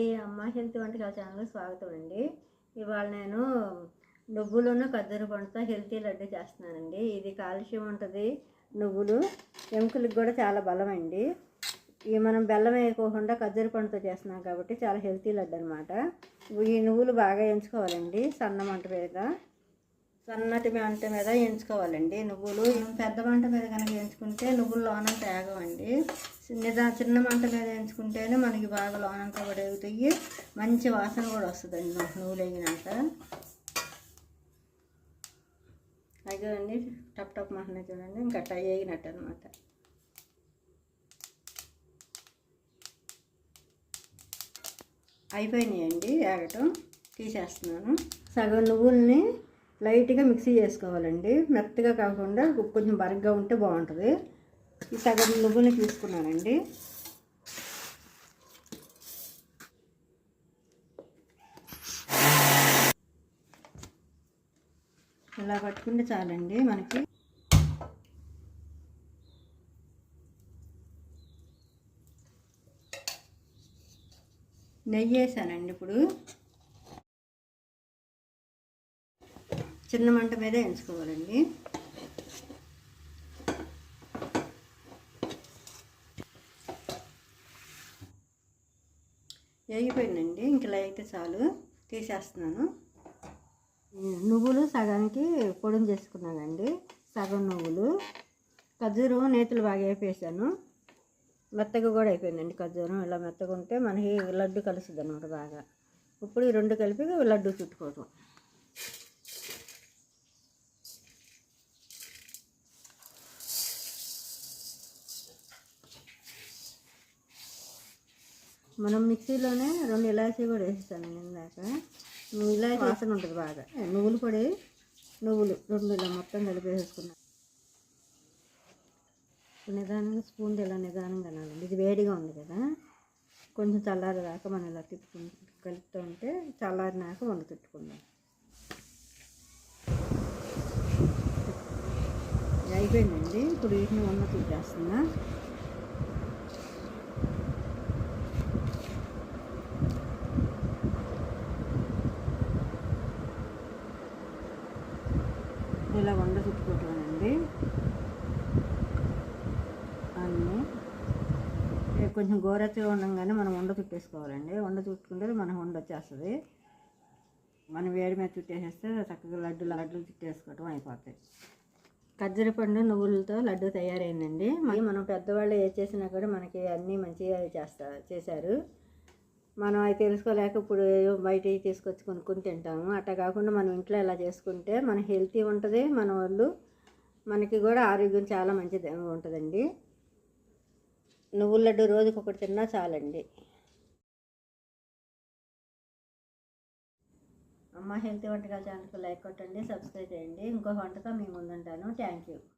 అండి అమ్మ హెల్త్ వంటకాల ఛానల్ స్వాగతం అండి. ఇవాళ నేను నువ్వులను కద్దరు పండుతో హెల్తీ లడ్డు చేస్తున్నానండి. ఇది కాల్షియం ఉంటుంది నువ్వులు ఎముకలకు కూడా చాలా బలం అండి ఇవి మనం బెల్లం వేయకోకుండా కద్దరు పండుతో చేస్తున్నాం కాబట్టి చాలా హెల్తీ లడ్డు అనమాట ఈ నువ్వులు బాగా ఎంచుకోవాలండి సన్న మంట మీద. సన్నటి మంట మీద ఎంచుకోవాలండి. నువ్వులు పెద్ద మంట మీద కనుక ఎంచుకుంటే నువ్వులు లోనంత ఏగవండి నిదా చిన్న మంట మీద ఎంచుకుంటేనే మనకి బాగా లోనంతా కూడా ఎగుతాయి మంచి వాసన కూడా వస్తుందండి మాకు నువ్వులు వేగినాక. అదేనండి టప్ టప్ మహన చూడండి. ఇంకా టై వేగినట్టు అనమాట అయిపోయినాయండి ఏగటం. తీసేస్తున్నాను. సగం నువ్వుల్ని లైట్గా మిక్సీ చేసుకోవాలండి. మెత్తగా కాకుండా కొంచెం బరగ్గా ఉంటే బాగుంటుంది. ఈ సగం నువ్వులు తీసుకున్నానండి. ఇలా పట్టుకుంటే చాలండి మనకి. నెయ్యి వేసానండి ఇప్పుడు. చిన్న మంట మీద ఎంచుకోవాలండి వేగిపోయిందండి. ఇంకలా అయితే చాలు తీసేస్తున్నాను. నువ్వులు సగానికి పొడిని చేసుకున్నానండి. సగం నువ్వులు. ఖజ్జూరం నేతులు బాగా వేపేసాను మెత్తగా కూడా అయిపోయిందండి ఖర్జూరం. ఇలా మెత్తగా ఉంటే మనకి లడ్డు కలుస్తుంది అనమాట బాగా. ఇప్పుడు ఈ రెండు కలిపి లడ్డు చుట్టుకోవటం. మనం మిక్సీలోనే రెండు ఇలాచీ కూడా వేస్తాను ఇందాక. ఇలాచీ వాసన ఉంటుంది బాగా. నువ్వులు పొడి నువ్వులు రెండు ఇలా మొత్తం కలిపేసేసుకున్నాను నిదానంగా స్పూన్ ఇలా నిదానంగా అనాలండి. ఇది వేడిగా ఉంది కదా. కొంచెం చల్లారి దాకా మనం ఇలా తిప్పుకు కలుపుతూ ఉంటే చల్లారినాక వండు తిట్టుకుందాం అయిపోయిందండి. ఇప్పుడు వీటిని వంద తిప్పేస్తున్నా ఇలా వండ చుట్టుకుంటానండి అన్నీ. కొంచెం గోరెచ్చగా ఉండగానే మనం వండ చుట్టేసుకోవాలండి. వండ చుట్టుకుంటే మనం వండ వచ్చేస్తుంది. మనం వేడి మీద చుట్టేసేస్తే చక్కగా లడ్డు లడ్డులు చుట్టేసుకోవటం అయిపోతాయి. ఖర్జూర పండు నువ్వులతో లడ్డు తయారైందండి. మరి మనం పెద్దవాళ్ళు ఏ చేసినా కూడా మనకి అన్నీ మంచిగా చేస్తా చేశారు. మనం అవి తెలుసుకోలేక ఇప్పుడు బయట తీసుకొచ్చి కొనుక్కొని తింటాము. అట్లా కాకుండా మనం ఇంట్లో ఇలా చేసుకుంటే మన హెల్తీ ఉంటుంది మన వాళ్ళు మనకి కూడా ఆరోగ్యం చాలా మంచిది ఉంటుందండి. నువ్వుల లడ్డు రోజుకి ఒకటి తిన్నా చాలండి. అమ్మ హెల్తీ వంటకాల ఛానల్కి లైక్ కొట్టండి సబ్స్క్రైబ్ చేయండి. ఇంకో వంటతో మీ ముందుంటాను. Thank you.